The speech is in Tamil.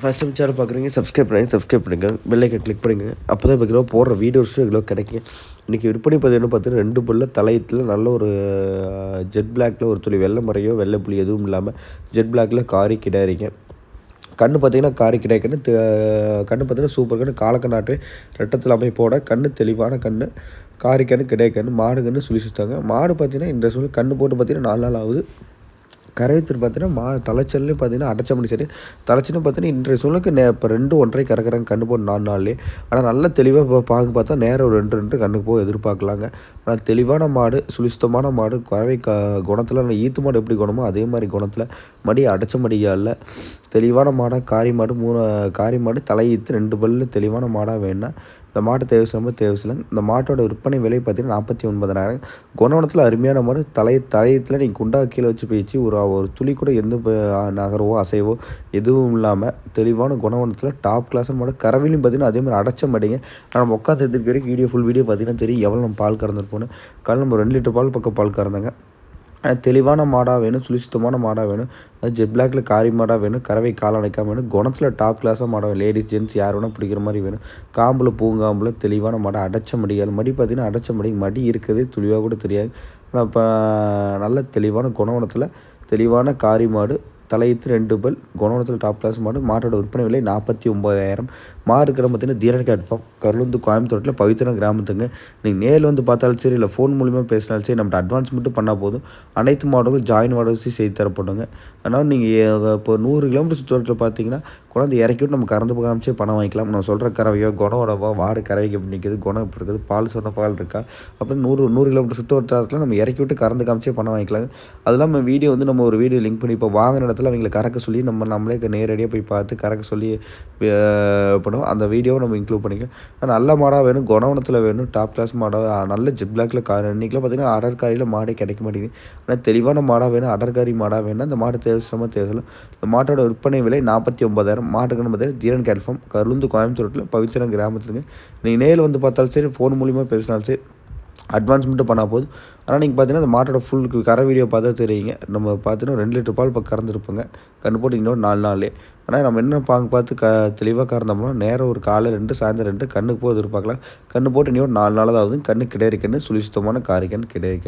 ஃபஸ்ட் டைம் சேனல் பார்க்குறீங்க சப்ஸ்கிரைப் பண்ணுங்க சப்ஸ்கிரைப் பண்ணுங்கள் பெல்லைக்கை கிளிக் பண்ணுங்கள் அப்போ தான் இப்போ போடுற வீடியோஸும் இவ்வளோ கிடைக்கும். இன்றைக்கி விற்பனை பார்த்தீங்கன்னா பார்த்தீங்கன்னா ரெண்டு புல்ல தலையத்தில் நல்ல ஒரு ஜெட் பிளாக்ல ஒரு துளி வெள்ளை முறையோ வெள்ளை புளி எதுவும் இல்லாமல் ஜெட் பிளாக்ல காரி கிடாரிங்க கண்ணு பார்த்தீங்கன்னா காரி கிடை கண்ணு கண்ணு பார்த்தீங்கன்னா சூப்பர் கண்ணு. காலக்கண்ணாட்டு ரெட்டத்தில் அமைப்போட கண்ணு தெளிவான கண்ணு காரி கண்ணு கிடை மாடு கண்ணு சுழி சுத்தாங்க மாடு பார்த்தீங்கன்னா இந்த சொல்லி கண்ணு போட்டு பார்த்தீங்கன்னா நாலு நாள் ஆகுது. கரையத்தூர் பார்த்தீங்கன்னா மா தலைச்சல்லையும் பார்த்தீங்கன்னா அடைச்சமணி சரி. தலைச்சலும் பார்த்தீங்கன்னா இன்றைய சூழலுக்கு நே இப்போ ரெண்டு ஒன்றரை கறக்குறாங்க கண்ணு போட்டு நாலு நாள்லேயே ஆனால் நல்லா தெளிவாக இப்போ பார்க்க பார்த்தா நேரம் ஒரு ரெண்டு ரெண்டு கண்ணுக்கு போக எதிர்பார்க்கலாங்க. ஆனால் தெளிவான மாடு சுழிசுத்தமான மாடு கறவை க குணத்தில் ஈத்து மாடு எப்படி குணமோ அதே மாதிரி குணத்தில் மடி அடைச்ச மடியால் தெளிவான மாடாக காரி மாடு மூணு காரி மாடு தலையீத்து ரெண்டு பல்லு தெளிவான மாடாக வேணால் இந்த மாட்டு தேவைசம்ப தேவைசில்லைங்க இந்த மாட்டோட விற்பனை விலை பார்த்தீங்கன்னா நாற்பத்தி ஒன்பதாயிரம். குணவனத்தில் அருமையான மாடு தலை தலையத்தில் நீங்கள் குண்டா கீழே வச்சு போயிடுச்சு ஒரு ஒரு துளி கூட எந்த நகரவோ அசைவோ எதுவும் இல்லாமல் தெளிவான குணவனத்தில் டாப் கிளாஸ் மாடு கரவிலையும் பார்த்தீங்கன்னா அதே மாதிரி அடைச்ச மாட்டீங்க. ஆனால் உட்காந்து எதிர்க்கு வரைக்கும் வீடியோ ஃபுல் வீடியோ பார்த்தீங்கன்னா தெரியும் எவ்வளோ நம்ம பால் கறந்துருப்போன்னு காலையில் நம்ம ரெண்டு லிட்டர் பால் பக்கம் பால் கறந்தாங்க. தெளிவான மாடாக வேணும் சுழிச்சுத்தமான மாடாக வேணும். அது ஜெட் பிளாக்ல காரி மாடாக வேணும் கறவை காலணைக்காமல் வேணும். குணத்தில் டாப் கிளாஸாக மாடாக லேடிஸ் ஜென்ட்ஸ் யார் வேணால் பிடிக்கிற மாதிரி வேணும். காம்பில் பூங்காம்பில் தெளிவான மாடை அடைச்ச மடிகள் மடி பார்த்திங்கன்னா அடைச்ச மடி மடி இருக்கிறதே துளிவாக கூட தெரியாது. ஆனால் இப்போ நல்ல தெளிவான குணவனத்தில் தெளிவான காரி மாடு தலையத்து ரெண்டு பல் குணவனத்தில் டாப் கிளாஸ் மாடு மாட்டோட விற்பனை விலை நாற்பத்தி ஒம்பதாயிரம் மாடு கடை பார்த்தீங்கன்னா தீரன் கேட்போம் கருளுந்து கோயம்புத்தூரில் பவித்திரம் கிராமத்துங்க. நீங்கள் நேரில் வந்து பார்த்தாலும் சரி இல்லை ஃபோன் மூலிமா பேசினாலும் சரி நம்மகிட்ட அட்வான்ஸ் மட்டும் பண்ணால் போதும். அனைத்து மாடுகளும் ஜாயின் மாடல்ஸையும் செய்து தரப்படுங்க அதனால் நீங்கள் இப்போ நூறு கிலோமீட்டர் சுற்றுவட்டத்தில் பார்த்தீங்கன்னா கொண்டாந்து இறக்கி விட்டு நம்ம கறந்து காமிச்சே பணம் வாங்கிக்கலாம். நான் சொல்கிற கறவையோ குணம் வாடு கறவைக்கு எப்படி நிற்கிது குணம் எப்படி இருக்குது பால் சொன்ன பால் இருக்கா? அப்படின்னு நூறு நூறு கிலோமீட்டர் சுற்று வட்டாரத்தில் நம்ம இறக்கி விட்டு கறந்து காமிச்சே பணம் வாங்கிக்கலாம். அது இல்லாமல் வீடியோ வந்து நம்ம ஒரு வீடியோ லிங்க் பண்ணி இப்போ வாங்கின இடத்துல அவங்களை கறக்க சொல்லி நம்ம நம்மளே நேரடியாக போய் பார்த்து கறக்க சொல்லி பண்ணுவோம். அந்த வீடியோவை நம்ம இன்க்ளூட் பண்ணிக்க நல்ல மாடாக வேணும் குணவனத்தில் வேணும் டாப் கிளாஸ் மாடாக நல்ல ஜிப் பிளாக்ல கார் இன்றைக்கெலாம் பார்த்தீங்கன்னா அடற்காரியில் மாடே கிடைக்க மாட்டேங்குது. ஆனால் தெளிவான மாடாக வேணும் அடற்காரி மாடாக வேணும் அந்த மாடு தேவைசமாக தேவையில்லை. இந்த மாட்டோட விற்பனை விலை நாற்பத்தி ஒம்பதாயிரம் மாட்டுக்குன்னு பார்த்தீங்கன்னா தீரன் கேல்ஃபார்ம் கருந்து கோயம்புத்தூரில் பவித்திரம் கிராமத்துலங்க நீங்கள் நேரில் வந்து பார்த்தாலும் சரி ஃபோன் மூலிமா பேசினாலும் சரி அட்வான்ஸ் மட்டும் பண்ணால் போதும். ஆனால் நீங்கள் பார்த்தீங்கன்னா அந்த மாட்டோட ஃபுல் கரை வீடியோ பார்த்தா தெரியுங்க. நம்ம பார்த்தீங்கன்னா ரெண்டு லிட்டர் பால் இப்போ கறந்துருப்போங்க. கண்டு போட்டு இன்னொரு நாலு நாள் ஆனால் நம்ம என்ன பாங்க பார்த்து க தெளிவாக கறந்தோம்னா நேரம் ஒரு காலை ரெண்டு சாயந்தரம் ரெண்டு கண்ணுக்கு போது எதிர்பார்க்கலாம் கண்ணு போட்டு இன்னொரு நாலு நாள் தான் ஆகுது. கண்ணு கிடையாது கண்ணு சுழிசுத்தமான காரிக்கண் கிடையாது